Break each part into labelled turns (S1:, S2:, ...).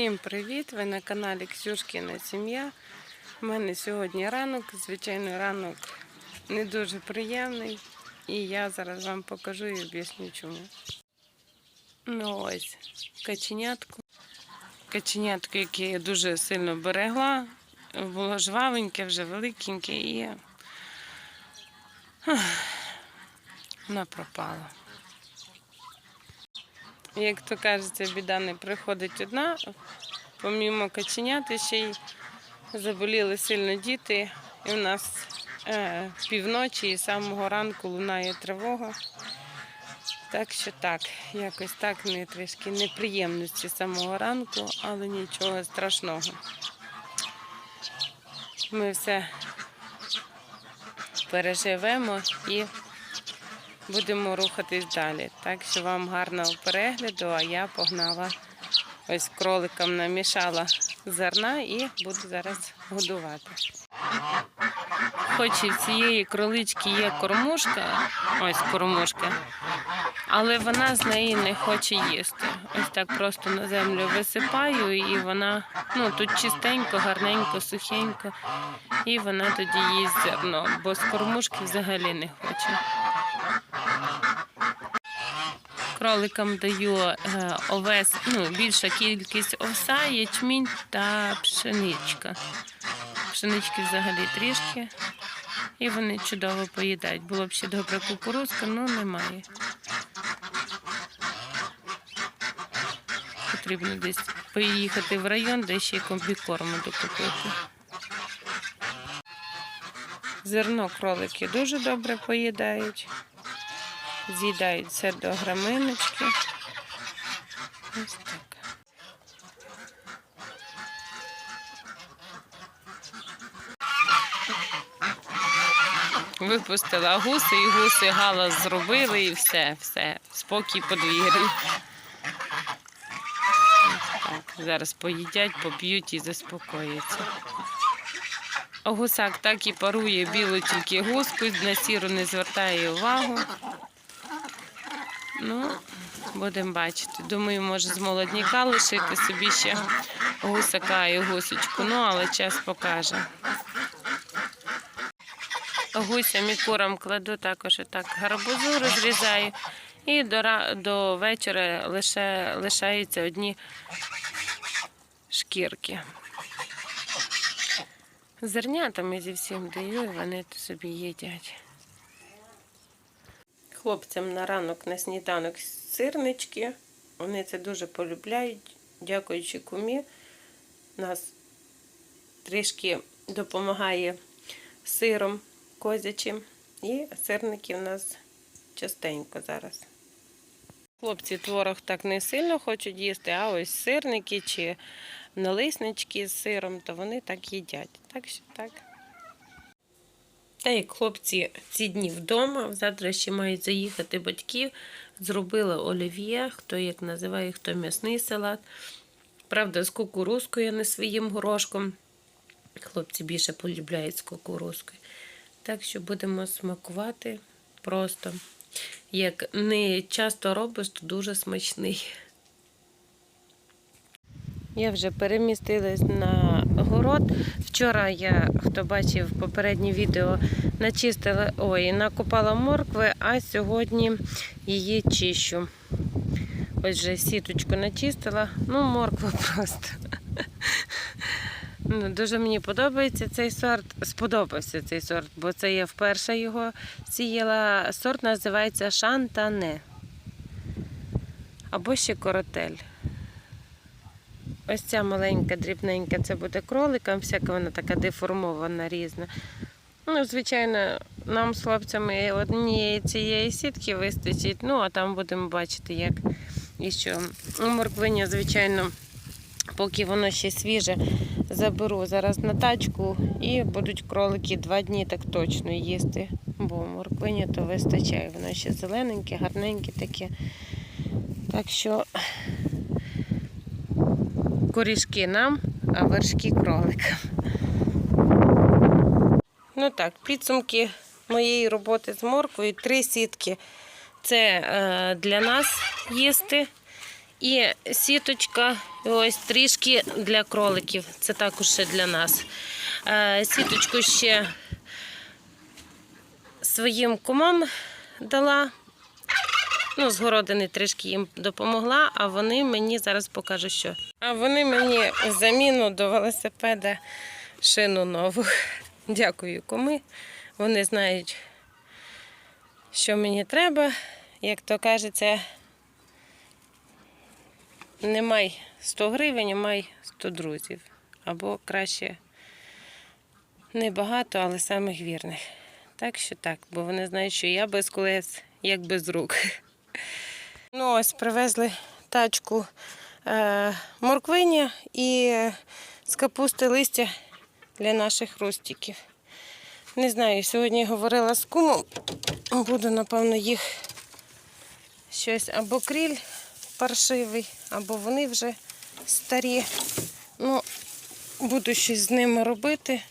S1: Всім привіт! Ви на каналі Ксюшкіна Сім'я. У мене сьогодні ранок, звичайно, ранок не дуже приємний. І я зараз вам покажу і об'ясню чому. Ну ось, каченятку. Каченятку, яке я дуже сильно берегла. Було жвавеньке, вже великеньке і вона пропала. Як то кажеться, біда не приходить одна. Помімо каченяти ще й заболіли сильно діти. І в нас е, півночі і самого ранку лунає тривога. Так що так, якось так не трішки неприємності самого ранку, але нічого страшного. Ми все переживемо і будемо рухатись далі. Так що вам гарного перегляду, а я погнала ось кроликам намішала зерна і буду зараз годувати. Хоч і в цієї кролички є кормушка, ось кормушка, але вона з неї не хоче їсти. Ось так просто на землю висипаю, і вона ну тут чистенько, гарненько, сухенько, і вона тоді їсть зерно, бо з кормушки взагалі не хоче. Кроликам даю е, овес, ну, більша кількість овса, ячмінь та пшеничка. Пшенички взагалі трішки. І вони чудово поїдають. Було б ще добре кукурузка, але немає. Потрібно десь поїхати в район, де ще й комбікорму докупити. Зерно кролики дуже добре поїдають. З'їдають все до граминочки. Випустила гуси, і гуси галас зробили, і все, все, спокій подвір'ї. Зараз поїдять, поп'ють і заспокояться. Гусак так і парує білу тільки гуску, на сіру не звертає увагу. Ну, будемо бачити. Думаю, може з молодняка лишити собі ще гусака і гусочку. Ну, але час покаже. Гусям і курам кладу також так гарбузу розрізаю. І до, до вечора лише лишаються одні шкірки. Зернятами зі всім даю, вони собі їдять. Хлопцям на ранок на сніданок сирнички. Вони це дуже полюбляють. Дякуючи кумі. Нас трішки допомагає сиром козячим. І сирники в нас частенько зараз. Хлопці творог так не сильно хочуть їсти, а ось сирники чи налиснички з сиром, то вони так їдять. Так що так. Та як хлопці ці дні вдома, завтра ще мають заїхати батьки, зробила олів'є, хто як називає, хто м'ясний салат. Правда, з кукурузкою, а не своїм горошком. Хлопці більше полюбляють з кукурузкою. Так що будемо смакувати просто. Як не часто робиш, то дуже смачний. Я вже перемістилась на город. Вчора я, хто бачив попереднє відео, начистила, ой, накопала моркви, а сьогодні її чищу. Ось вже сіточку начистила. Ну, морква просто. Ну, Дуже мені подобається цей сорт. Сподобався цей сорт, бо це я вперше його сіяла. Сорт називається Шантане. Або ще коротель. Ось ця маленька, дрібненька, це буде кроликам, всяка вона така деформована, різна. Ну, звичайно, нам з хлопцями однієї цієї сітки вистачить, ну а там будемо бачити, як і що. Морквиня, звичайно, поки воно ще свіже, заберу зараз на тачку і будуть кролики два дні так точно їсти. Бо морквиня то вистачає, воно ще зелененьке, гарненьке таке. Так що корішки нам, а вершки кроликам. Ну так, підсумки моєї роботи з морквою. Три сітки це е, для нас їсти. І сіточка, ось трішки для кроликів. Це також ще для нас. Е, Сіточку ще своїм кумам дала. Ну, з городини трішки їм допомогла, а вони мені зараз покажу, що. А вони мені заміну до велосипеда шину нову. Дякую, куми. Вони знають, що мені треба. Як то кажеться, не май 100 гривень, а май 100 друзів. Або краще небагато, але самих вірних. Так що так, бо вони знають, що я без колес, як без рук. Ну, ось привезли тачку е, морквині і з капусти листя для наших ростиків. Не знаю, сьогодні говорила з кумом, буду, напевно, їх щось або кріль паршивий, або вони вже старі. Ну, буду щось з ними робити.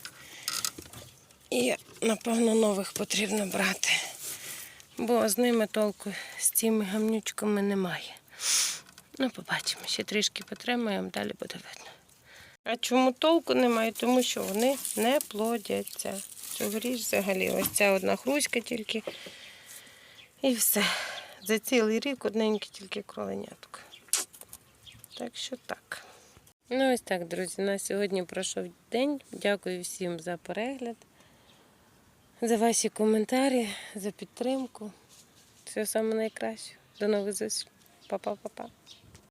S1: І, напевно, нових потрібно брати. Бо з ними толку з цими гамнючками немає. Ну, побачимо, ще трішки потримаємо, далі буде видно. А чому толку немає? Тому що вони не плодяться. Цьогоріч взагалі ось ця одна хруська тільки. І все. За цілий рік одненьке тільки кроленятко. Так що так. Ну ось так, друзі. На сьогодні пройшов день. Дякую всім за перегляд, за ваші коментарі, за підтримку. Всього найкраще. До нових зустрічей. Па-па-па-па.